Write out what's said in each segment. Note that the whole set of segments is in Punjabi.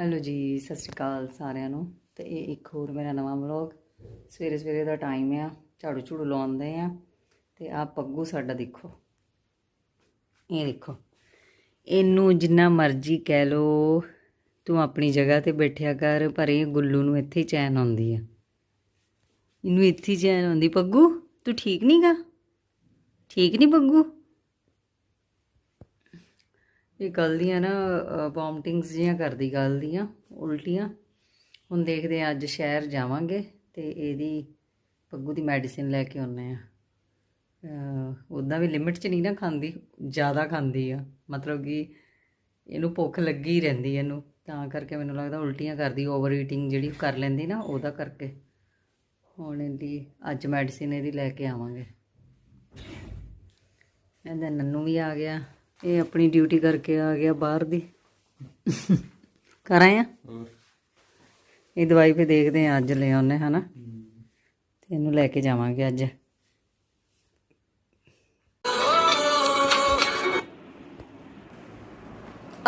ਹੈਲੋ ਜੀ, ਸਤਿ ਸ਼੍ਰੀ ਅਕਾਲ ਸਾਰਿਆਂ ਨੂੰ। ਤੇ ਇਹ ਇੱਕ ਹੋਰ ਮੇਰਾ ਨਵਾਂ ਵਲੌਗ। ਸਵੇਰੇ ਸਵੇਰੇ ਦਾ ਟਾਈਮ ਆ, ਝਾੜੂ ਝੂੜੂ ਲਾਉਂਦੇ ਆ। ਤੇ ਆ ਪੱਗੂ ਸਾਡਾ ਦੇਖੋ। ਇਹ ਦੇਖੋ। ਇਹਨੂੰ ਜਿੰਨਾ ਮਰਜ਼ੀ ਕਹਿ ਲੋ ਤੂੰ ਆਪਣੀ ਜਗ੍ਹਾ ਤੇ ਬੈਠਿਆ ਕਰ, ਪਰ ਇਹ ਗੁੱਲੂ ਨੂੰ ਇੱਥੇ ਹੀ ਚੈਨ ਆਉਂਦੀ ਆ। ਇਹਨੂੰ ਇੱਥੇ ਹੀ ਚੈਨ ਆਉਂਦੀ। ਪੱਗੂ, ਤੂੰ ਠੀਕ ਨਹੀਂਗਾ ਠੀਕ ਨਹੀਂ ਪੱਗੂ? ਇਹ ਗੱਲ ਦੀਆਂ ਨਾ ਵੋਮਟਿੰਗਸ ਜੀਆਂ ਕਰਦੀ ਗੱਲ ਦੀਆਂ, ਉਲਟੀਆਂ। ਹੁਣ ਦੇਖਦੇ ਆ ਅੱਜ ਸ਼ਹਿਰ ਜਾਵਾਂਗੇ ਤੇ ਇਹਦੀ ਪੱਗੂ ਦੀ ਮੈਡੀਸਿਨ ਲੈ ਕੇ ਆਉਨੇ ਆ ਉਦਾਂ ਵੀ ਲਿਮਿਟ 'ਚ ਨਹੀਂ ਨਾ ਖਾਂਦੀ, ਜ਼ਿਆਦਾ ਖਾਂਦੀ ਆ। ਮਤਲਬ ਕਿ ਇਹਨੂੰ ਭੁੱਖ ਲੱਗੀ ਰਹਿੰਦੀ ਇਹਨੂੰ, ਤਾਂ ਕਰਕੇ ਮੈਨੂੰ ਲੱਗਦਾ ਉਲਟੀਆਂ ਕਰਦੀ ਓਵਰ ਈਟਿੰਗ ਜਿਹੜੀ ਕਰ ਲੈਂਦੀ ਨਾ, ਉਹਦਾ ਕਰਕੇ। ਹੁਣ ਇਹਦੀ, ਅੱਜ ਮੈਡੀਸਿਨ ਇਹਦੀ ਲੈ ਕੇ ਆਵਾਂਗੇ। ਇਹਦਾ ਨੰਨੂ ਵੀ ਆ ਗਿਆ। ਇਹ ਆਪਣੀ ਡਿਊਟੀ ਕਰਕੇ ਆ ਗਿਆ ਬਾਹਰ ਦੀ। ਕਰ ਆ? ਇਹ ਦਵਾਈ ਫੇ ਦੇਖਦੇ ਆ ਅੱਜ ਲੈ ਆਉਨੇ ਹਨਾ? ਤੇ ਇਹਨੂੰ ਲੈ ਕੇ ਜਾਵਾਂਗੇ ਅੱਜ।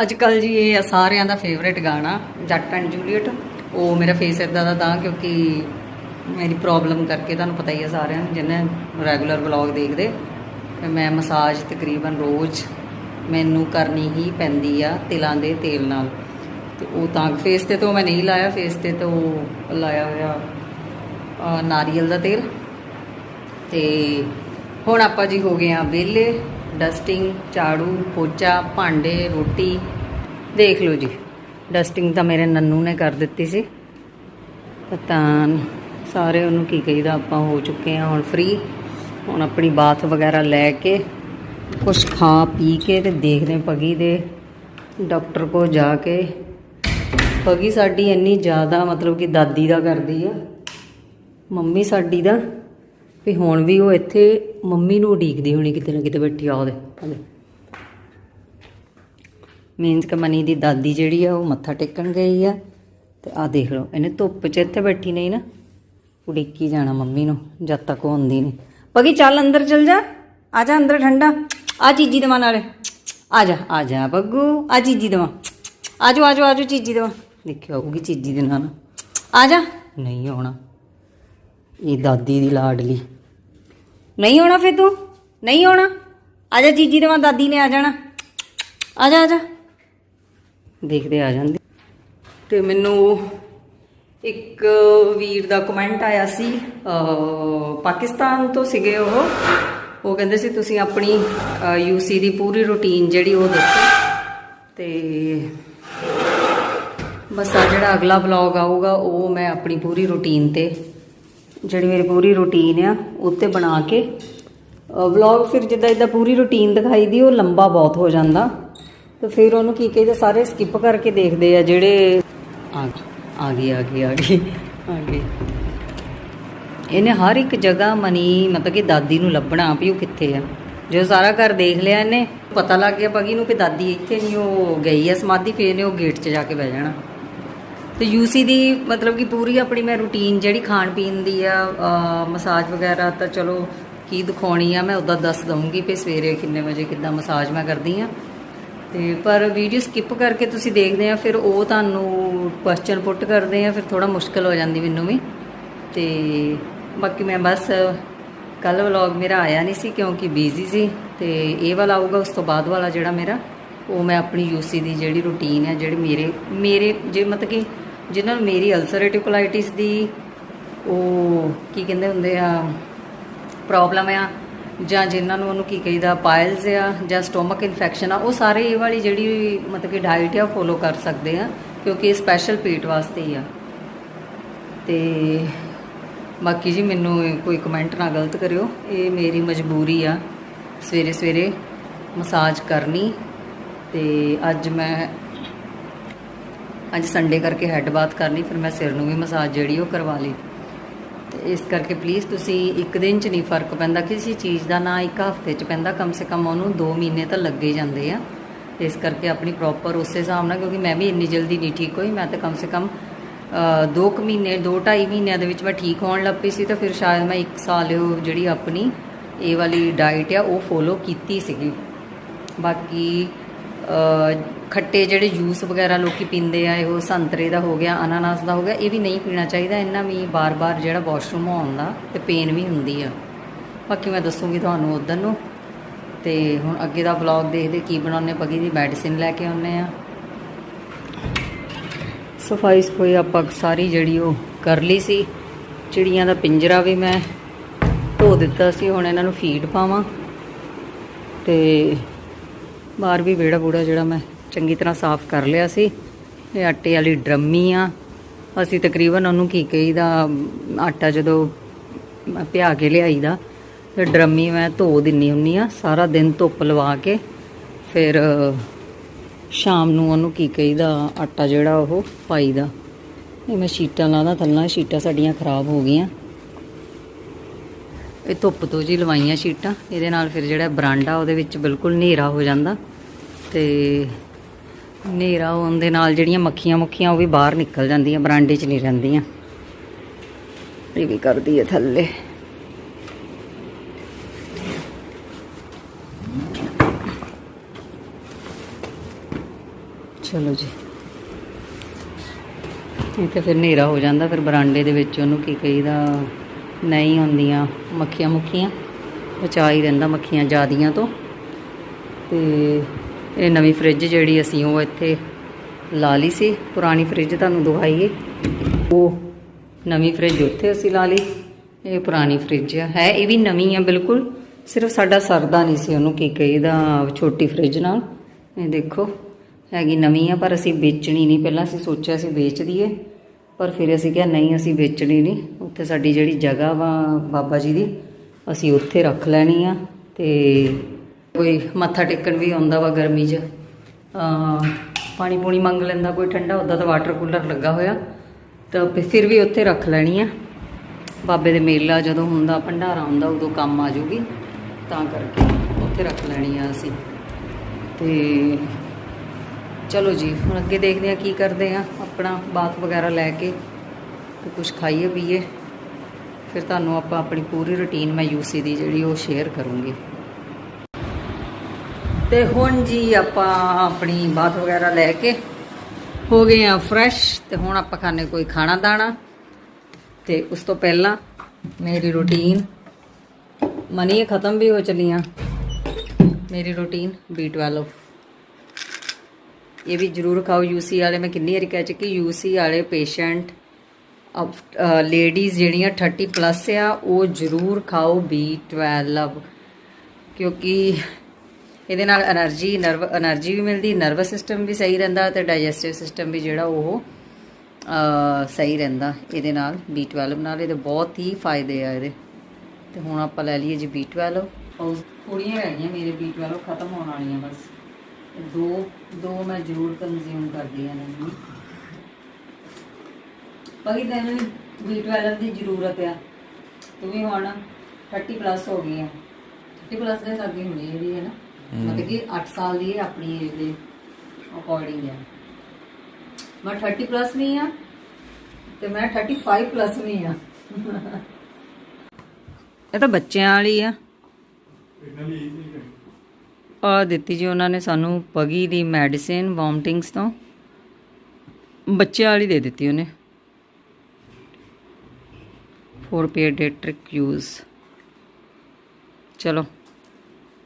ਅੱਜ ਕੱਲ ਜੀ ਇਹ ਆ ਸਾਰਿਆਂ ਦਾ ਫੇਵਰੇਟ ਗਾਣਾ ਜੱਟ ਐਂਡ ਜੂਲੀਅਟ। ਉਹ ਮੇਰਾ ਫੇਸ ਇਦਾਂ ਦਾ ਤਾਂ ਕਿਉਂਕਿ ਮੇਰੀ ਪ੍ਰੋਬਲਮ ਕਰਕੇ ਤੁਹਾਨੂੰ ਪਤਾ ਹੀ ਆ ਸਾਰਿਆਂ ਨੂੰ ਜਿਹਨੇ ਰੈਗੂਲਰ ਵਲੌਗ ਦੇਖਦੇ ਮੈਂ ਮਸਾਜ ਤਕਰੀਬਨ ਰੋਜ਼ ਮੈਨੂੰ ਕਰਨੀ ਹੀ ਪੈਂਦੀ ਆ ਤਿਲਾਂ ਦੇ ਤੇਲ ਨਾਲ। ਤੇ ਉਹ ਤਾਂ ਫੇਸ ਤੇ ਤੋਂ ਮੈਂ ਨਹੀਂ ਲਾਇਆ ਫੇਸ ਤੇ ਤੋਂ ਲਾਇਆ ਹੋਇਆ ਨਾਰੀਅਲ ਦਾ ਤੇਲ। ਤੇ ਹੁਣ ਆਪਾਂ ਜੀ ਹੋ ਗਏ ਆ ਵਿਹਲੇ ਡਸਟਿੰਗ ਝਾੜੂ, ਪੋਚਾ, ਭਾਂਡੇ, ਰੋਟੀ। ਦੇਖ ਲਓ ਜੀ ਡਸਟਿੰਗ ਤਾਂ ਮੇਰੇ ਨੰਨੂ ਨੇ ਕਰ ਦਿੱਤੀ ਸੀ। ਪਤਾ ਸਾਰੇ ਉਹਨੂੰ ਕੀ ਕਹੀਦਾ, ਆਪਾਂ ਹੋ ਚੁੱਕੇ ਆ ਹੁਣ ਫ੍ਰੀ ਹੁਣ ਆਪਣੀ ਬਾਥ ਵਗੈਰਾ ਲੈ ਕੇ ਕੁਛ ਖਾ ਪੀ ਕੇ ਤੇ ਦੇਖਦੇ ਪਗੀ ਦੇ ਡਾਕਟਰ ਕੋ ਜਾ ਕੇ। ਪਗੀ ਸਾਡੀ ਇੰਨੀ ਜ਼ਿਆਦਾ ਮਤਲਬ ਕਿ ਦਾਦੀ ਦਾ ਕਰਦੀ ਆ। ਮੰਮੀ ਸਾਡੀ ਦਾ। ਵੀ ਹੁਣ ਵੀ ਉਹ ਇੱਥੇ ਮੰਮੀ ਨੂੰ ਉਡੀਕਦੀ ਹੋਣੀ ਕਿਤੇ ਨਾ ਕਿਤੇ ਬੈਠੀ ਆ ਉਹਦੇ। ਉਹਦੇ ਮੀਨਸ ਕਿ ਮਨੀ ਦੀ ਦਾਦੀ ਜਿਹੜੀ ਆ ਉਹ ਮੱਥਾ ਟੇਕਣ ਗਈ ਆ। ਤੇ ਆ ਦੇਖ ਲਓ, ਇਹਨੇ ਧੁੱਪ 'ਚ ਇੱਥੇ ਬੈਠੀ ਨਹੀਂ ਨਾ। ਉਡੀਕੀ ਜਾਣਾ ਮੰਮੀ ਨੂੰ, ਜਦ ਤੱਕ ਉਹ ਆਉਂਦੀ ਨਹੀਂ। ਪਗੀ ਚੱਲ ਅੰਦਰ ਚਲ ਜਾ। ਆ ਜਾ ਅੰਦਰ ਠੰਡਾ। ਆ ਚੀਜੀ ਦਵਾ ਨਾਲੇ। ਆ ਜਾ ਆ ਜਾ ਬੱਗੂ ਆ ਚੀਜੀ ਦਵਾ। ਆਜੋ ਆਜੋ ਆਜੋ ਚੀਜੀ ਦਵਾ। ਦੇਖਿਓ ਆਊਗੀ ਚੀਜੀ ਦੇ ਨਾਲ। ਆ ਜਾ। ਨਹੀਂ ਆਉਣਾ। ਇਹ ਦਾਦੀ ਦੀ ਲਾਡਲੀ। ਨਹੀਂ ਆਉਣਾ ਫੇ ਤੂੰ? ਨਹੀਂ ਆਉਣਾ? ਆ ਜਾ ਜੀਜੀ ਦੇਵਾਂ ਦਾਦੀ ਨੇ ਆ ਜਾਣਾ। ਆ ਜਾ ਆ ਜਾ। ਦੇਖਦੇ ਆ ਜਾਂਦੇ। ਤੇ ਮੈਨੂੰ ਇੱਕ ਵੀਰ ਦਾ ਕਮੈਂਟ ਆਇਆ ਸੀ ਪਾਕਿਸਤਾਨ ਤੋਂ ਸੀਗੇ ਉਹ। ਉਹ ਕਹਿੰਦੇ ਸੀ, ਤੁਸੀਂ ਆਪਣੀ ਯੂਸੀ ਦੀ ਪੂਰੀ ਰੁਟੀਨ ਜਿਹੜੀ ਉਹ ਦੱਸੋ ਤੇ ਬਸ ਆ ਜਿਹੜਾ ਅਗਲਾ ਵਲੌਗ ਆਊਗਾ, ਉਹ ਮੈਂ ਆਪਣੀ ਪੂਰੀ ਰੁਟੀਨ ਤੇ, ਜਿਹੜੀ ਮੇਰੀ ਪੂਰੀ ਰੁਟੀਨ ਆ, ਉੱਤੇ ਬਣਾ ਕੇ ਵਲੌਗ ਫਿਰ ਜਿੱਦਾਂ ਇਦਾਂ ਪੂਰੀ ਰੁਟੀਨ ਦਿਖਾਈ ਦੀ, ਉਹ ਲੰਬਾ ਬਹੁਤ ਹੋ ਜਾਂਦਾ। ਤੇ ਫਿਰ ਉਹਨੂੰ ਕੀ ਕਹੀਦਾ, ਸਾਰੇ ਸਕਿਪ ਕਰਕੇ ਦੇਖਦੇ ਆ ਜਿਹੜੇ ਆ ਗਈ ਆ ਗਈ ਆ ਗਈ ਆ ਗਈ। ਇਹਨੇ ਹਰ ਇੱਕ ਜਗ੍ਹਾ ਮਨੀ, ਮਤਲਬ ਕਿ ਦਾਦੀ ਨੂੰ ਲੱਭਣਾ ਵੀ ਉਹ ਕਿੱਥੇ ਆ। ਜੋ ਸਾਰਾ ਘਰ ਦੇਖ ਲਿਆ ਇਹਨੇ, ਪਤਾ ਲੱਗ ਗਿਆ ਪਗੀ ਨੂੰ ਕਿ ਦਾਦੀ ਇੱਥੇ ਨਹੀਂ ਉਹ ਗਈ ਆ ਸਮਾਧੀ, ਫੇਰ ਨੇ ਉਹ ਗੇਟ 'ਚ ਜਾ ਕੇ ਬਹਿ ਜਾਣਾ। ਤੇ ਯੂਸੀ ਦੀ ਮਤਲਬ ਕਿ ਪੂਰੀ ਆਪਣੀ ਮੈਂ ਰੂਟੀਨ ਜਿਹੜੀ ਖਾਣ ਪੀਣ ਦੀ ਆ ਮਸਾਜ ਵਗੈਰਾ ਤਾਂ ਚਲੋ ਕੀ ਦਿਖਾਉਣੀ ਆ, ਮੈਂ ਉਦਾਂ ਦੱਸ ਦਊਂਗੀ ਕਿ ਸਵੇਰੇ ਕਿੰਨੇ ਵਜੇ ਕਿੱਦਾਂ ਮਸਾਜ ਮੈਂ ਕਰਦੀ ਆ। ਤੇ ਪਰ ਵੀਡੀਓ ਸਕਿਪ ਕਰਕੇ ਤੁਸੀਂ ਦੇਖਦੇ ਆ, ਫਿਰ ਉਹ ਤੁਹਾਨੂੰ ਕੁਐਸਚਨ ਪੁੱਟ ਕਰਦੇ ਆ, ਫਿਰ ਥੋੜਾ ਮੁਸ਼ਕਲ ਹੋ ਜਾਂਦੀ ਮੈਨੂੰ ਵੀ। ਤੇ ਬਾਕੀ ਮੈਂ ਬਸ ਕੱਲ ਵਲੌਗ ਮੇਰਾ ਆਇਆ ਨਹੀਂ ਸੀ ਕਿਉਂਕਿ ਬਿਜ਼ੀ ਸੀ ਤੇ ਇਹ ਵਾਲਾ ਆਊਗਾ, ਉਸ ਤੋਂ ਬਾਅਦ ਵਾਲਾ ਜਿਹੜਾ ਮੇਰਾ, ਉਹ ਮੈਂ ਆਪਣੀ ਯੂਸੀ ਦੀ ਜਿਹੜੀ ਰੁਟੀਨ ਹੈ, ਜਿਹੜੀ ਮੇਰੇ ਮੇਰੇ, ਜੇ ਮਤਲਬ ਕਿ ਜਿਨ੍ਹਾਂ ਨੂੰ ਮੇਰੀ ਅਲਸਰੇਟਿਵ ਕੋਲਾਈਟਿਸ ਦੀ ਉਹ ਕੀ ਕਹਿੰਦੇ ਹੁੰਦੇ ਆ ਪ੍ਰੋਬਲਮ ਆ, ਜਾਂ ਜਿਨ੍ਹਾਂ ਨੂੰ ਉਹਨੂੰ ਕੀ ਕਹੀਦਾ ਪਾਇਲਸ ਆ, ਜਾਂ ਸਟੋਮਕ ਇਨਫੈਕਸ਼ਨ ਆ, ਉਹ ਸਾਰੇ ਇਹ ਵਾਲੀ ਜਿਹੜੀ ਮਤਲਬ ਕਿ ਡਾਈਟ ਆ ਫੋਲੋ ਕਰ ਸਕਦੇ ਆ, ਕਿਉਂਕਿ ਇਹ ਸਪੈਸ਼ਲ ਪੇਟ ਵਾਸਤੇ ਹੀ ਆ। ਤੇ ਬਾਕੀ ਜੀ ਮੈਨੂੰ ਕੋਈ ਕਮੈਂਟ ਨਾ ਗਲਤ ਕਰਿਓ। ਇਹ ਮੇਰੀ ਮਜਬੂਰੀ ਆ। ਸਵੇਰੇ ਸਵੇਰੇ ਮਸਾਜ ਕਰਨੀ ਤੇ ਅੱਜ ਮੈਂ ਅੱਜ ਸੰਡੇ ਕਰਕੇ ਹੈੱਡ ਬਾਥ ਕਰਨੀ, ਫਿਰ ਮੈਂ ਸਿਰ ਨੂੰ ਵੀ ਮਸਾਜ ਜਿਹੜੀ ਉਹ ਕਰਵਾ ਲਈ। ਤੇ ਇਸ ਕਰਕੇ ਪਲੀਜ਼ ਤੁਸੀਂ ਇੱਕ ਦਿਨ ਚ ਨਹੀਂ ਫ਼ਰਕ ਪੈਂਦਾ, ਕਿਸੇ ਚੀਜ਼ ਦਾ ਨਾ ਇੱਕ ਹਫ਼ਤੇ ਚ ਪੈਂਦਾ, ਕਮ ਸੇ ਕਮ ਉਹਨੂੰ 2 ਮਹੀਨੇ ਤਾਂ ਲੱਗੇ ਜਾਂਦੇ ਆ। ਇਸ ਕਰਕੇ ਆਪਣੀ ਪ੍ਰੋਪਰ ਉਸੇ ਹਿਸਾਬ ਨਾਲ, ਕਿਉਂਕਿ ਮੈਂ ਵੀ ਇੰਨੀ ਜਲਦੀ ਨਹੀਂ ਠੀਕ ਹੋਈ, ਮੈਂ ਤਾਂ ਕਮ ਸੇ ਕਮ 2 ਕੁ ਮਹੀਨੇ 2 2.5 ਮਹੀਨਿਆਂ ਦੇ ਵਿੱਚ ਮੈਂ ਠੀਕ ਹੋਣ ਲੱਗ ਪਈ ਸੀ ਤਾਂ ਫਿਰ ਸ਼ਾਇਦ ਮੈਂ 1 ਸਾਲ ਉਹ ਜਿਹੜੀ ਆਪਣੀ ਇਹ ਵਾਲੀ ਡਾਈਟ ਆ, ਉਹ ਫੋਲੋ ਕੀਤੀ ਸੀਗੀ। ਬਾਕੀ ਖੱਟੇ ਜਿਹੜੇ ਜੂਸ ਵਗੈਰਾ ਲੋਕੀ ਪੀਂਦੇ ਆ ਉਹ ਸੰਤਰੇ ਦਾ ਹੋ ਗਿਆ, ਅਨਾਨਾਸ ਦਾ ਹੋ ਗਿਆ, ਇਹ ਵੀ ਨਹੀਂ ਪੀਣਾ ਚਾਹੀਦਾ, ਇੰਨਾ ਵੀ ਬਾਰ-ਬਾਰ ਜਿਹੜਾ ਵਾਸ਼ਰੂਮ ਆਉਂਦਾ ਤੇ ਪੇਨ ਵੀ ਹੁੰਦੀ ਆ। ਬਾਕੀ ਮੈਂ ਦੱਸੂਗੀ ਤੁਹਾਨੂੰ ਉਦੋਂ ਨੂੰ ਤੇ ਹੁਣ ਅੱਗੇ ਦਾ ਵਲੌਗ ਦੇਖਦੇ ਕੀ ਬਣਾਉਣੇ ਪਗੀ ਦੀ ਮੈਡੀਸਿਨ ਲੈ ਕੇ ਆਉਨੇ ਆ। ਸਫ਼ਾਈ ਸਫ਼ਾਈ ਆਪਾਂ ਸਾਰੀ ਜਿਹੜੀ ਉਹ ਕਰ ਲਈ ਸੀ। ਚਿੜੀਆਂ ਦਾ ਪਿੰਜਰਾ ਵੀ ਮੈਂ ਧੋ ਦਿੱਤਾ ਸੀ, ਹੁਣ ਇਹਨਾਂ ਨੂੰ ਫੀਡ ਪਾਵਾਂ। ਤੇ ਬਾਹਰ ਵੀ ਵਿਹੜਾ ਬੂੜਾ ਜਿਹੜਾ ਮੈਂ ਚੰਗੀ ਤਰ੍ਹਾਂ ਸਾਫ਼ ਕਰ ਲਿਆ ਸੀ। ਇਹ ਆਟੇ ਵਾਲੀ ਡਰਮੀ ਆ। ਅਸੀਂ ਤਕਰੀਬਨ ਉਹਨੂੰ ਕੀ ਕਹੀਦਾ, ਆਟਾ ਜਦੋਂ ਪਿਆ ਕੇ ਲਿਆਈਦਾ ਤੇ ਡਰਮੀ ਮੈਂ ਧੋ ਦਿੰਨੀ ਹੁੰਨੀ ਆ। ਸਾਰਾ ਦਿਨ ਧੁੱਪ ਲਵਾ ਕੇ, ਫਿਰ ਸ਼ਾਮ ਨੂੰ ਉਹਨੂੰ ਕੀ ਕਹੀਦਾ, ਆਟਾ ਜਿਹੜਾ ਉਹ ਪਾਈਦਾ। ਇਹ ਮੈਂ ਸ਼ੀਟਾਂ ਲਾਦਾ ਥੱਲਾਂ ਸ਼ੀਟਾਂ ਸਾਡੀਆਂ ਖਰਾਬ ਹੋ ਗਈਆਂ। ਇਹ ਧੁੱਪ ਤੋਂ ਜੀ ਲਵਾਈਆਂ ਸ਼ੀਟਾਂ, ਇਹਦੇ ਨਾਲ ਫਿਰ ਜਿਹੜਾ ਬਰਾਂਡਾ ਉਹਦੇ ਵਿੱਚ ਬਿਲਕੁਲ ਹਨੇਰਾ ਹੋ ਜਾਂਦਾ ਤੇ ਹਨੇਰਾ ਹੋਣ ਦੇ ਨਾਲ ਜਿਹੜੀਆਂ ਮੱਖੀਆਂ ਮੁੱਖੀਆਂ ਉਹ ਵੀ ਬਾਹਰ ਨਿਕਲ ਜਾਂਦੀਆਂ, ਬਰਾਂਡੇ 'ਚ ਨਹੀਂ ਰਹਿੰਦੀਆਂ। ਇਹ ਵੀ ਕਰਦੀ ਹੈ ਥੱਲੇ। ਚਲੋ ਜੀ। ਇਹ ਤਾਂ ਫਿਰ ਹਨੇਰਾ ਹੋ ਜਾਂਦਾ, ਫਿਰ ਬਰਾਂਡੇ ਦੇ ਵਿੱਚ ਉਹਨੂੰ ਕੀ ਕਹੀਦਾ, ਨਹੀਂ ਹੁੰਦੀਆਂ ਮੱਖੀਆਂ ਮੁੱਖੀਆਂ ਬਚਾ ਹੀ ਰਹਿੰਦਾ ਮੱਖੀਆਂ ਜ਼ਿਆਦੀਆਂ ਤੋਂ। ਤੇ ਇਹ ਨਵੀਂ ਫ੍ਰਿਜ ਜਿਹੜੀ ਅਸੀਂ ਉਹ ਇੱਥੇ ਲਾ ਲਈ ਸੀ, ਪੁਰਾਣੀ ਫ੍ਰਿਜ ਤੁਹਾਨੂੰ ਦਿਖਾਈਏ। ਉਹ ਨਵੀਂ ਫ੍ਰਿਜ ਉੱਥੇ ਅਸੀਂ ਲਾ ਲਈ, ਇਹ ਪੁਰਾਣੀ ਫ੍ਰਿਜ ਆ। ਹੈ, ਇਹ ਵੀ ਨਵੀਂ ਆ, ਬਿਲਕੁਲ। ਸਿਰਫ ਸਾਡਾ ਸਰਦਾ ਨਹੀਂ ਸੀ ਉਹਨੂੰ ਕੀ ਕਹੀਦਾ, ਛੋਟੀ ਫ੍ਰਿਜ ਨਾਲ। ਇਹ ਦੇਖੋ। ਹੈਗੀ ਨਵੀਂ ਆ, ਪਰ ਅਸੀਂ ਵੇਚਣੀ ਨਹੀਂ। ਪਹਿਲਾਂ ਅਸੀਂ ਸੋਚਿਆ ਸੀ ਵੇਚ ਦਈਏ, ਪਰ ਫਿਰ ਅਸੀਂ ਕਿਹਾ ਨਹੀਂ, ਅਸੀਂ ਵੇਚਣੀ ਨਹੀਂ। ਉੱਥੇ ਸਾਡੀ ਜਿਹੜੀ ਜਗ੍ਹਾ ਵਾ ਬਾਬਾ ਜੀ ਦੀ, ਅਸੀਂ ਉੱਥੇ ਰੱਖ ਲੈਣੀ ਆ ਤੇ ਕੋਈ ਮੱਥਾ ਟੇਕਣ ਵੀ ਆਉਂਦਾ ਵਾ ਗਰਮੀ 'ਚ। ਪਾਣੀ ਪੂਣੀ ਮੰਗ ਲੈਂਦਾ, ਕੋਈ ਠੰਡਾ, ਉੱਦਾਂ ਤਾਂ ਵਾਟਰ ਕੂਲਰ ਲੱਗਾ ਹੋਇਆ। ਤਾਂ ਫਿਰ- ਫਿਰ ਵੀ ਉੱਥੇ ਰੱਖ ਲੈਣੀ ਆ। ਬਾਬੇ ਦੇ ਮੇਲਾ ਜਦੋਂ ਹੁੰਦਾ, ਭੰਡਾਰਾ ਹੁੰਦਾ, ਉਦੋਂ ਕੰਮ ਆ ਜੂਗੀ। ਤਾਂ ਕਰਕੇ ਉੱਥੇ ਰੱਖ ਲੈਣੀ ਆ ਅਸੀਂ। ਤੇ ਚਲੋ ਜੀ, ਹੁਣ ਅੱਗੇ ਦੇਖਦੇ ਆ ਕੀ ਕਰਦੇ ਆ ਆਪਣਾ ਬਾਤ ਵਗੈਰਾ ਲੈ ਕੇ ਤੇ ਕੁਝ ਖਾਈਏ, ਪੀਏ। ਫਿਰ ਤੁਹਾਨੂੰ ਆਪਾਂ ਆਪਣੀ ਪੂਰੀ ਰੁਟੀਨ ਮੈਂ ਯੂਸੀ ਦੀ ਜਿਹੜੀ ਉਹ ਸ਼ੇਅਰ ਕਰੂੰਗੀ। ਤੇ ਹੁਣ ਜੀ ਆਪਾਂ ਆਪਣੀ ਬਾਤ ਵਗੈਰਾ ਲੈ ਕੇ ਹੋ ਗਏ ਆ ਫਰੈਸ਼ ਤੇ ਹੁਣ ਆਪਾਂ ਖਾਣੇ ਕੋਈ ਖਾਣਾ ਦਾਣਾ। ਤੇ ਉਸ ਤੋਂ ਪਹਿਲਾਂ ਮੇਰੀ ਰੁਟੀਨ ਮਨੀ ਖਤਮ ਵੀ ਹੋ ਚਲੀਆਂ। ਮੇਰੀ ਰੁਟੀਨ B12 ਇਹ ਵੀ ਜ਼ਰੂਰ ਖਾਓ, ਯੂਸੀ ਵਾਲੇ, ਮੈਂ ਕਿੰਨੀ ਵਾਰੀ ਕਹਿ ਚੁੱਕੀ, ਯੂਸੀ ਵਾਲੇ ਪੇਸ਼ੈਂਟ ਲੇਡੀਜ਼ ਜਿਹੜੀਆਂ 30 ਪਲੱਸ ਆ, ਉਹ ਜ਼ਰੂਰ ਖਾਓ B12 ਕਿਉਂਕਿ ਇਹਦੇ ਨਾਲ એનર્ਜੀ ਨਰਵ એનર્ਜੀ ਵੀ ਮਿਲਦੀ ਨਰਵਸ ਸਿਸਟਮ ਵੀ ਸਹੀ ਰਹਿੰਦਾ ਤੇ ਡਾਈਜੈਸਟਿਵ ਸਿਸਟਮ ਵੀ ਜਿਹੜਾ ਉਹ ਸਹੀ ਰਹਿੰਦਾ, ਇਹਦੇ ਨਾਲ B12 ਨਾਲ, ਇਹਦੇ ਬਹੁਤ ਹੀ ਫਾਇਦੇ ਆ ਇਹਦੇ। ਤੇ ਹੁਣ ਆਪਾਂ ਲੈ ਲਈਏ ਜੀ B12 ਉਹ ਕੁੜੀਆਂ ਰਹਿ ਗਈਆਂ ਮੇਰੇ B12 ਖਤਮ ਹੋਣ ਵਾਲੀਆਂ ਬਸ। ਦੋ ਦੋ ਮੈਂ ਜ਼ਰੂਰ ਕੰਜ਼ਿਊਮ ਕਰਦੀ ਆ ਇਹਨਾਂ ਨੂੰ। ਬਾਕੀ ਤਾਂ ਇਹਨਾਂ ਨੂੰ B12 ਦੀ ਜ਼ਰੂਰਤ ਆ। ਤੂੰ ਵੀ ਹੁਣ 30 ਪਲੱਸ ਹੋ ਗਈ ਆ। 30 ਪਲੱਸ ਦੇ ਸਾਡੀ ਹੋਣੀ ਜਿਹੜੀ ਹੈ। ਨਾ ਮਤਲਬ ਕਿ 8 ਸਾਲ ਦੀ ਹੈ ਆਪਣੀ ਏਜ ਦੇ ਅਕੋਰਡਿੰਗ ਹੈ ਮੈਂ 30 ਪਲੱਸ ਨਹੀਂ ਆ ਤੇ ਮੈਂ 35 ਪਲੱਸ ਨਹੀਂ ਆ। ਇਹ ਤਾਂ ਬੱਚਿਆਂ ਵਾਲੀ ਆ। ਆ ਦਿੱਤੀ ਜੀ ਉਹਨਾਂ ਨੇ ਸਾਨੂੰ ਪਗੀ ਦੀ ਮੈਡੀਸਿਨ, ਵੋਮਟਿੰਗਸ ਤੋਂ। ਬੱਚਿਆਂ ਵਾਲੀ ਦੇ ਦਿੱਤੀ ਉਹਨੇ। ਫੋਰ ਪੀਡੀਆਟ੍ਰਿਕ ਯੂਜ਼ ਚਲੋ,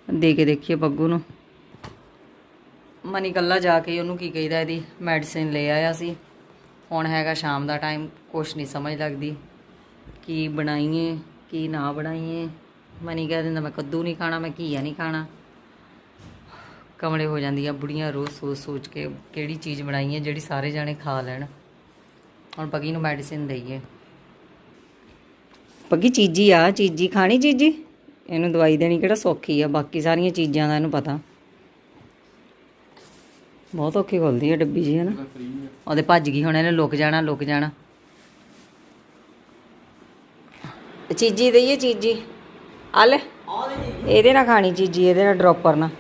ਦੇ ਕੇ ਦੇਖੀਏ ਬੱਗੂ ਨੂੰ। ਮਨੀ ਕੱਲਾ ਜਾ ਕੇ ਉਹਨੂੰ ਕੀ ਕਹੀਦਾ, ਇਹਦੀ ਮੈਡੀਸਿਨ ਲੈ ਆਇਆ ਸੀ। ਹੁਣ ਹੈਗਾ ਸ਼ਾਮ ਦਾ ਟਾਈਮ, ਕੁਛ ਨਹੀਂ ਸਮਝ ਲੱਗਦੀ। ਕੀ ਬਣਾਈਏ, ਕੀ ਨਾ ਬਣਾਈਏ। ਮਨੀ ਕਹਿ ਦਿੰਦਾ, ਮੈਂ ਕੱਦੂ ਨਹੀਂ ਖਾਣਾ, ਮੈਂ ਘੀਆ ਨਹੀਂ ਖਾਣਾ। ਕਮਲੇ ਹੋ ਜਾਂਦੀਆਂ, ਬੁੜੀਆਂ ਰੋਜ਼ ਸੋਚ ਸੋਚ ਕੇ ਕਿਹੜੀ ਚੀਜ਼ ਬਣਾਈ ਹੈ, ਜਿਹੜੀ ਸਾਰੇ ਜਾਣੇ ਖਾ ਲੈਣ। ਹੁਣ ਪੱਗੀ ਨੂੰ ਮੈਡੀਸਿਨ ਦਈਏ। ਪੱਗੀ ਚੀਜੀ ਆ, ਚੀਜੀ ਖਾਣੀ ਚੀਜੀ? ਇਹਨੂੰ ਦਵਾਈ ਦੇਣੀ ਕਿਹੜਾ ਸੌਖੀ ਆ, ਬਾਕੀ ਸਾਰੀਆਂ ਚੀਜ਼ਾਂ ਦਾ ਇਹਨੂੰ ਪਤਾ। ਬਹੁਤ ਔਖੀ ਖੁੱਲਦੀ ਹੈ ਡੱਬੀ ਜੀ ਹੈ ਨਾ ਉਹਦੇ ਭੱਜ ਗਈ, ਹੁਣ ਇਹਨੇ ਲੁਕ ਜਾਣਾ ਲੁਕ ਜਾਣਾ। ਚੀਜੀ ਦਈਏ, ਚੀਜੀ। ਆ ਲੈ। ਇਹਦੇ ਨਾਲ ਖਾਣੀ ਚੀਜੀ, ਇਹਦੇ ਨਾਲ ਡ੍ਰੌਪਰ ਨਾਲ।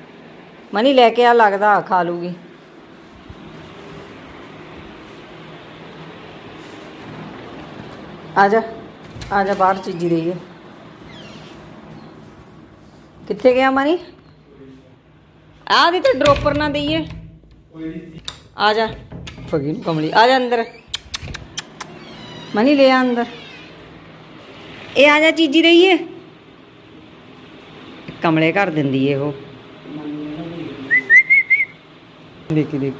ਮਨੀ ਲੈ ਕੇ ਆ, ਲੱਗਦਾ ਖਾ ਲੂਗੀ। ਆ ਜਾ ਆ ਜਾ ਬਾਹਰ ਚੀਜੀ ਦਈਏ ਕਿੱਥੇ ਗਿਆ ਮਨੀ? ਆ ਦੀ ਤੇ ਡ੍ਰੌਪਰ ਨਾ ਦਈਏ। ਆ ਜਾ, ਫਗੀ ਨੂੰ ਕਮਲੀ, ਆ ਜਾ ਅੰਦਰ। ਮਨੀ ਲੈ ਆ ਅੰਦਰ। ਇਹ ਆ ਜਾ ਚੀਜੀ ਰਹੀਏ ਕਮਲੇ ਕਰ ਦਿੰਦੀ ਏ ਉਹ। ਦੇਖੀ ਦੇਖ।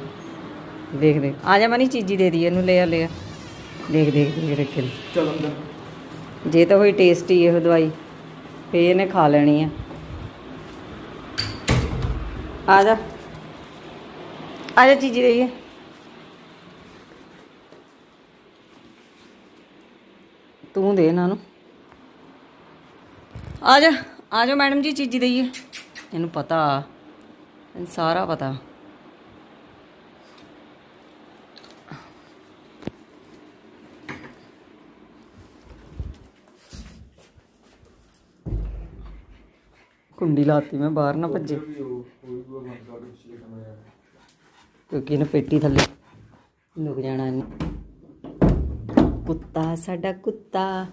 ਦੇਖ ਦੇਖ। ਆ ਜਾ ਮਨੀ ਚੀਜੀ ਦੇ ਦੀ ਇਹਨੂੰ ਲੈ ਆ ਲੈ ਆ। ਦੇਖ ਦੇਖ ਦੇਖ ਕੇ ਚਲ ਅੰਦਰ। ਜੇ ਤਾਂ ਹੋਈ ਟੇਸਟੀ ਇਹ ਦਵਾਈ ਫੇ ਇਹਨੇ ਖਾ ਲੈਣੀ ਆ। ਆ ਜਾ। ਆ ਜਾ ਚੀਜੀ ਰਹੀਏ ਤੂੰ ਦੇ ਇਹਨਾਂ ਨੂੰ। ਆ ਜਾ ਆ ਜਾ ਮੈਡਮ ਜੀ ਚੀਜੀ ਦਈਏ ਇਹਨੂੰ ਪਤਾ। ਇਹਨੂੰ ਸਾਰਾ ਪਤਾ। ਕੁੰਡੀ ਲਾਤੀ ਮੈਂ ਬਾਹਰ ਨਾ ਭੱਜੇ। ਕਿਉਂਕਿ ਇਹਨੇ ਪੇਟੀ ਥੱਲੇ ਲੁਕ ਜਾਣਾ ਇਹਨੇ। ਕੁੱਤਾ ਸਾਡਾ ਕੁੱਤਾ।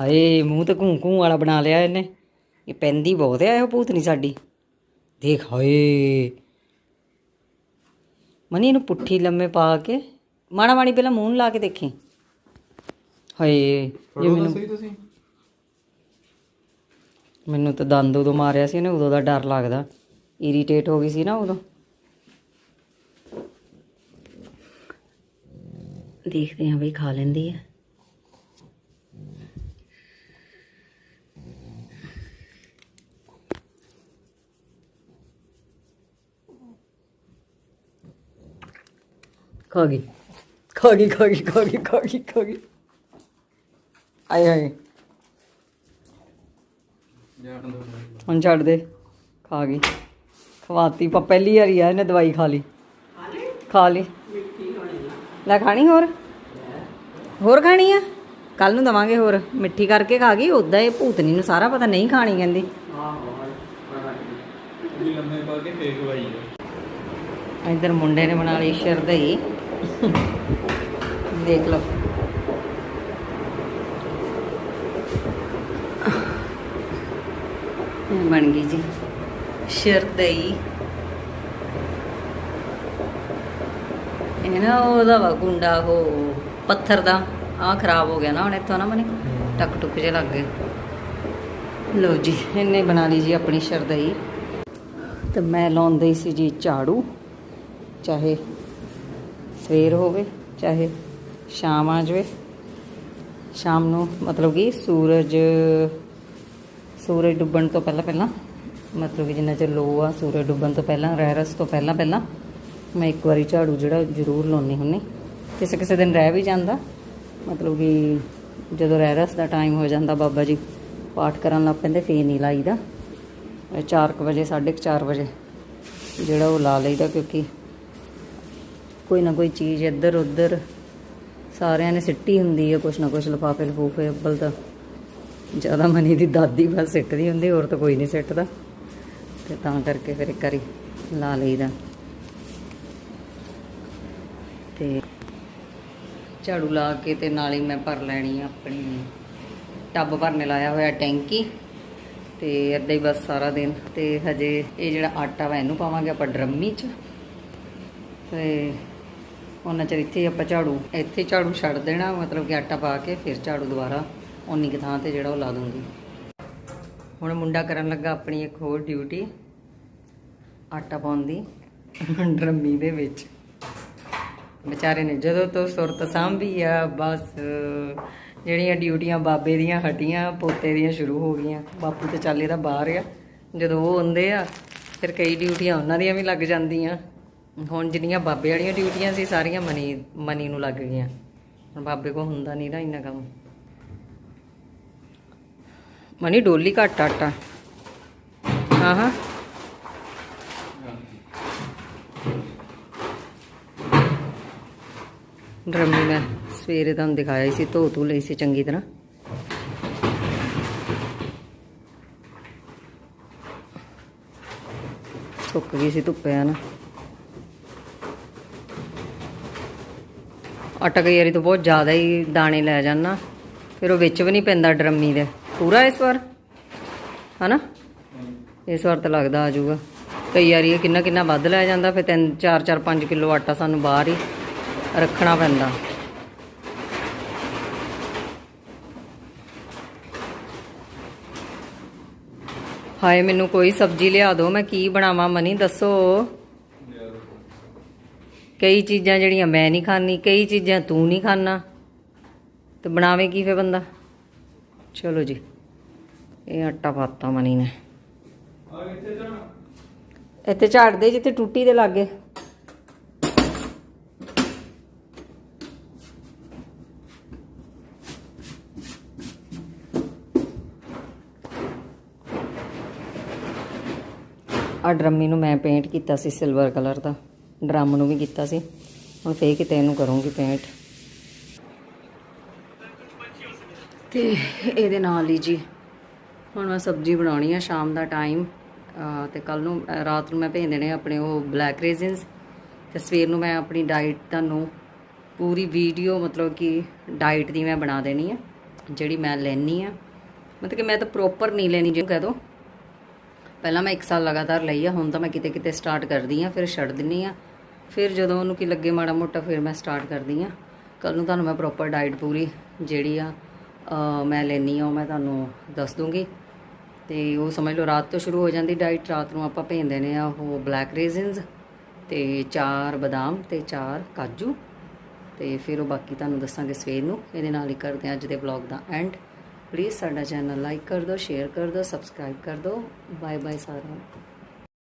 ਹਾਏ ਮੂੰਹ ਤੇ ਘੂੰ ਘੂੰ ਵਾਲਾ ਬਣਾ ਲਿਆ ਇਹਨੇ। ਇਹ ਪੈਂਦੀ ਬਹੁਤ ਆ ਇਹ ਭੂਤਨੀ ਸਾਡੀ। ਦੇਖ ਹਾਏ। ਮਨੀ ਇਹਨੂੰ ਪੁੱਠੀ ਲੰਮੇ ਪਾ ਕੇ ਮਾੜਾ ਮਾੜੀ ਪਹਿਲਾਂ ਮੂੰਹ ਨੂੰ ਲਾ ਕੇ ਦੇਖੀ। ਹਾਏ ਤਾਂ ਮੈਨੂੰ ਸਹੀ ਤੁਸੀਂ। ਮੈਨੂੰ ਤਾਂ ਦੰਦ ਉਦੋਂ ਮਾਰਿਆ ਸੀ ਨੇ, ਉਦੋਂ ਦਾ ਡਰ ਲੱਗਦਾ। ਇਰੀਟੇਟ ਹੋ ਗਈ ਸੀ ਨਾ ਉਦੋਂ। ਦੇਖਦੇ ਹਾਂ ਬਈ ਖਾ ਲੈਂਦੀ ਹੈ। ਖਾ ਗਈ ਖਾ ਗਈ ਖਾ ਗਈ ਖਾ ਗਈ ਖਾ ਗਈ। ਆਏ ਆਏ। ਹੁਣ ਛੱਡ ਦੇ ਖਾ ਗਈ। ਖਵਾਤੀ ਪਾ ਪਹਿਲੀ ਵਾਰੀ ਆ ਇਹਨੇ ਦਵਾਈ ਖਾ ਲਈ। ਖਾ ਲਈ। ਲੈ ਖਾਣੀ ਹੋਰ? ਹੋਰ ਖਾਣੀ ਆ? ਕੱਲ ਨੂੰ ਦਵਾਂਗੇ ਹੋਰ। ਮਿੱਠੀ ਕਰਕੇ ਖਾ ਗਈ ਉਦਾਂ ਇਹ ਭੂਤਨੀ ਨੂੰ ਸਾਰਾ ਪਤਾ ਨਹੀਂ ਖਾਣੀ ਕਹਿੰਦੀ। ਜੀ ਲੰਮੇ ਪਾ ਕੇ ਫੇਕ ਵਾਈ ਹੈ ਇੱਧਰ ਮੁੰਡੇ ਨੇ ਬਣਾ ਲਈ ਸ਼ਰਦਈ ਦੇਖ ਲਓ। ਬਣ ਗਈ ਜੀ। ਸ਼ਰਦਈ ਇਹ ਨਾ ਉਹਦਾ ਵਾ ਗੁੰਡਾ, ਉਹ ਪੱਥਰ ਦਾ। ਆ ਖਰਾਬ ਹੋ ਗਿਆ ਨਾ ਹੁਣ ਇੱਥੋਂ ਨਾ ਮਨੇ ਟਕ ਟੁਕ ਜੇ ਲੱਗ ਗਏ। ਲੋ ਜੀ, ਇਹਨੇ ਬਣਾ ਲਈ ਜੀ ਆਪਣੀ ਸ਼ਰਦਈ ਤੇ ਮੈਂ ਲਾਉਂਦੀ ਸੀ ਜੀ ਝਾੜੂ, ਚਾਹੇ ਸਵੇਰ ਹੋਵੇ, ਚਾਹੇ ਸ਼ਾਮ ਆ ਜਾਵੇ। ਸ਼ਾਮ ਨੂੰ ਮਤਲਬ ਕਿ ਸੂਰਜ ਸੂਰਜ ਡੁੱਬਣ ਤੋਂ ਪਹਿਲਾਂ ਪਹਿਲਾਂ, ਮਤਲਬ ਕਿ ਜਿੰਨਾ ਚਿਰ ਲੋ ਆ, ਸੂਰਜ ਡੁੱਬਣ ਤੋਂ ਪਹਿਲਾਂ, ਰਹਿਰਸ ਤੋਂ ਪਹਿਲਾਂ ਪਹਿਲਾਂ, ਮੈਂ ਇੱਕ ਵਾਰੀ ਝਾੜੂ ਜਿਹੜਾ ਜ਼ਰੂਰ ਲਾਉਣੀ ਹੁੰਨੀ ਕਿਸੇ ਕਿਸੇ ਦਿਨ ਰਹਿ ਵੀ ਜਾਂਦਾ। ਮਤਲਬ ਕਿ ਜਦੋਂ ਰਹਿ ਰਸ ਦਾ ਟਾਈਮ ਹੋ ਜਾਂਦਾ, ਬਾਬਾ ਜੀ ਪਾਠ ਕਰਨ ਲੱਗ ਪੈਂਦੇ, ਫੇਰ ਨਹੀਂ ਲਾਈਦਾ। 4 ਵਜੇ 4:30 ਵਜੇ ਜਿਹੜਾ ਉਹ ਲਾ ਲਈਦਾ, ਕਿਉਂਕਿ ਕੋਈ ਨਾ ਕੋਈ ਚੀਜ਼ ਇੱਧਰ ਉੱਧਰ ਸਾਰਿਆਂ ਨੇ ਸਿੱਟੀ ਹੁੰਦੀ ਹੈ ਕੁਛ ਨਾ ਕੁਛ ਲਫਾਫੇ ਲਫੂਫੇ ਅੱਬਲ ਤਾਂ ਜ਼ਿਆਦਾ ਮਨੀ ਦੀ ਦਾਦੀ ਬਸ ਸਿੱਟਦੀ ਹੁੰਦੀ, ਹੋਰ ਤਾਂ ਕੋਈ ਨਹੀਂ ਸਿੱਟਦਾ। ਤੇ ਤਾਂ ਕਰਕੇ ਫਿਰ ਇੱਕ ਵਾਰੀ ਲਾ ਲਈਦਾ। ਤੇ ਝਾੜੂ ਲਾ ਕੇ ਤੇ ਨਾਲ ਹੀ ਮੈਂ ਭਰ ਲੈਣੀ ਆ ਆਪਣੀ ਟੱਬ ਭਰਨੇ ਲਾਇਆ ਹੋਇਆ ਟੈਂਕੀ। ਤੇ ਏਦਾਂ ਹੀ ਬਸ ਸਾਰਾ ਦਿਨ। ਤੇ ਹਜੇ ਇਹ ਜਿਹੜਾ ਆਟਾ ਵਾ ਇਹਨੂੰ ਪਾਵਾਂਗੇ ਆਪਾਂ ਡਰਮੀ 'ਚ। ਤੇ ਉਹਨਾਂ ਚਿਰ ਇੱਥੇ ਹੀ ਆਪਾਂ ਝਾੜੂ, ਇੱਥੇ ਝਾੜੂ ਛੱਡ ਦੇਣਾ, ਮਤਲਬ ਕਿ ਆਟਾ ਪਾ ਕੇ ਫਿਰ ਝਾੜੂ ਦੁਬਾਰਾ ਉਨੀ ਕੁ ਥਾਂ ਤੇ ਜਿਹੜਾ ਉਹ ਲਾ ਦੂੰਗੀ। ਹੁਣ ਮੁੰਡਾ ਕਰਨ ਲੱਗਾ ਆਪਣੀ ਇੱਕ ਹੋਰ ਡਿਊਟੀ ਆਟਾ ਪਾਉਣ ਦੀ, ਡਰਮੀ ਦੇ ਵਿੱਚ। ਵਿਚਾਰੇ ਨੇ ਜਦੋਂ ਤੋਂ ਸੁਰਤ ਸਾਂਭੀ ਆ, ਬਸ ਜਿਹੜੀਆਂ ਡਿਊਟੀਆਂ ਬਾਬੇ ਦੀਆਂ ਹਟੀਆਂ, ਪੋਤੇ ਦੀਆਂ ਸ਼ੁਰੂ ਹੋ ਗਈਆਂ। ਬਾਪੂ ਤੇ ਚੱਲ ਇਹਦਾ ਬਾਹਰ ਆ। ਜਦੋਂ ਉਹ ਹੁੰਦੇ ਆ, ਫਿਰ ਕਈ ਡਿਊਟੀਆਂ ਉਹਨਾਂ ਦੀਆਂ ਵੀ ਲੱਗ ਜਾਂਦੀਆਂ। ਹੁਣ ਜਿਹੜੀਆਂ ਬਾਬੇ ਵਾਲੀਆਂ ਡਿਊਟੀਆਂ ਸੀ, ਸਾਰੀਆਂ ਮਨੀ ਮਨੀ ਨੂੰ ਲੱਗ ਗਈਆਂ। ਹੁਣ ਬਾਬੇ ਕੋ ਹੁੰਦਾ ਨਹੀਂ ਨਾ ਇੰਨਾ ਕੰਮ। ਮਨੀ ਡੋਲੀ ਘੱਟ ਆਟਾ। ਹਾਂ ਹਾਂ ਡਰਮੀ ਮੈਂ ਸਵੇਰੇ ਤੁਹਾਨੂੰ ਦਿਖਾਇਆ ਸੀ, ਧੋ ਧੂ ਲਈ ਸੀ ਚੰਗੀ ਤਰ੍ਹਾਂ। ਸੁੱਕ ਗਈ ਸੀ ਧੁੱਪੇ ਆ ਨਾ ਆਟਾ ਕਈ ਵਾਰੀ ਤਾਂ ਬਹੁਤ ਜ਼ਿਆਦਾ ਹੀ ਦਾਣੇ ਲੈ ਜਾਂਦਾ, ਫਿਰ ਉਹ ਵਿੱਚ ਵੀ ਨਹੀਂ ਪੈਂਦਾ ਡਰਮੀ ਦੇ। ਪੂਰਾ ਇਸ ਵਾਰ? ਹਨਾ? ਇਸ ਵਾਰ ਤਾਂ ਲੱਗਦਾ ਆ ਜਾਊਗਾ। ਕਈ ਵਾਰੀ ਇਹ ਕਿੰਨਾ ਕਿੰਨਾ ਵੱਧ ਲੈ ਜਾਂਦਾ, ਫਿਰ 3 4 4 5 ਕਿਲੋ ਆਟਾ ਸਾਨੂੰ ਬਾਹਰ ਹੀ ਰੱਖਣਾ ਪੈਂਦਾ। ਹਾਏ, ਮੈਨੂੰ ਕੋਈ ਸਬਜ਼ੀ ਲਿਆ ਦਿਓ, ਮੈਂ ਕੀ ਬਣਾਵਾਂ? ਮਨੀ, ਦੱਸੋ। ਕਈ ਚੀਜ਼ਾਂ ਜਿਹੜੀਆਂ ਮੈਂ ਨਹੀਂ ਖਾਣੀ ਕਈ ਚੀਜ਼ਾਂ ਤੂੰ ਨਹੀਂ ਖਾਣਾ ਤੇ ਬਣਾਵੇ ਕੀ ਫੇ ਬੰਦਾ। ਚਲੋ ਜੀ, ਇਹ ਆਟਾ ਪਾਤਾ ਮਨੀ ਨੇ। ਆ ਇੱਥੇ ਝਾੜ ਦੇ ਜਿੱਥੇ ਟੁੱਟੀ ਦੇ ਲਾਗੇ। ਆ ਡਰਮੀ ਨੂੰ ਮੈਂ ਪੇਂਟ ਕੀਤਾ ਸੀ ਸਿਲਵਰ ਕਲਰ ਦਾ। ਡਰਮ ਨੂੰ ਵੀ ਕੀਤਾ ਸੀ। ਹੁਣ ਫੇਰ ਕਿਤੇ ਇਹਨੂੰ ਕਰੂੰਗੀ ਪੇਂਟ ਤੇ ਇਹਦੇ ਨਾਲ ਹੀ ਜੀ। ਹੁਣ ਮੈਂ ਸਬਜ਼ੀ ਬਣਾਉਣੀ ਆ ਸ਼ਾਮ ਦਾ ਟਾਈਮ ਤੇ ਕੱਲ ਨੂੰ ਰਾਤ ਨੂੰ ਮੈਂ ਭੇਜ ਦੇਣੇ ਆਪਣੇ ਉਹ ਬਲੈਕ ਰੇਜ਼ਨਸ ਤੇ ਸਵੇਰ ਨੂੰ ਮੈਂ ਆਪਣੀ ਡਾਈਟ ਤੁਹਾਨੂੰ ਪੂਰੀ ਵੀਡੀਓ ਮਤਲਬ ਕਿ ਡਾਈਟ ਦੀ ਮੈਂ ਬਣਾ ਦੇਣੀ ਆ, ਜਿਹੜੀ ਮੈਂ ਲੈਣੀ ਆ। ਮਤਲਬ ਕਿ ਮੈਂ ਤਾਂ ਪ੍ਰੋਪਰ ਨਹੀਂ ਲੈਣੀ ਜਿਹਨੂੰ ਕਹਿ ਦੋ। ਪਹਿਲਾਂ ਮੈਂ 1 ਸਾਲ ਲਗਾਤਾਰ ਲਈ ਆ, ਹੁਣ ਤਾਂ ਮੈਂ ਕਿਤੇ ਕਿਤੇ ਸਟਾਰਟ ਕਰਦੀ ਆ, ਫਿਰ ਛੱਡ ਦਿੰਨੀ ਆ। ਫਿਰ ਜਦੋਂ ਉਹਨੂੰ ਕੀ ਲੱਗੇ ਮਾੜਾ ਮੋਟਾ, ਫਿਰ ਮੈਂ ਸਟਾਰਟ ਕਰਦੀ ਆ। ਕੱਲ ਨੂੰ ਤੁਹਾਨੂੰ ਮੈਂ ਪ੍ਰੋਪਰ ਡਾਈਟ ਪੂਰੀ ਜਿਹੜੀ ਆ ਮੈਂ ਲੈਣੀ ਆ ਉਹ ਮੈਂ ਤੁਹਾਨੂੰ ਦੱਸ ਦੂੰਗੀ। ਤੇ ਉਹ ਸਮਝ ਲਓ, ਰਾਤ ਤੋਂ ਸ਼ੁਰੂ ਹੋ ਜਾਂਦੀ ਡਾਈਟ ਰਾਤ ਨੂੰ ਆਪਾਂ ਭੇਜਦੇ ਨੇ ਆ ਉਹ ਬਲੈਕ ਰੇਜ਼ਨਸ ਤੇ ਚਾਰ ਬਦਾਮ ਤੇ ਚਾਰ ਕਾਜੂ। ਤੇ ਫਿਰ ਉਹ ਬਾਕੀ ਤੁਹਾਨੂੰ ਦੱਸਾਂਗੇ ਸਵੇਰ ਨੂੰ। ਇਹਦੇ ਨਾਲ ਹੀ ਕਰਦੇ ਹਾਂ ਅੱਜ ਦੇ ਵਲੌਗ ਦਾ ਐਂਡ ਪਲੀਜ਼ ਸਾਡਾ ਚੈਨਲ ਲਾਈਕ ਕਰ ਦਿਓ ਸ਼ੇਅਰ ਕਰ ਦਿਓ ਸਬਸਕ੍ਰਾਈਬ ਕਰ ਦਿਓ। ਬਾਏ ਬਾਏ ਸਾਰਿਆਂ ਨੂੰ।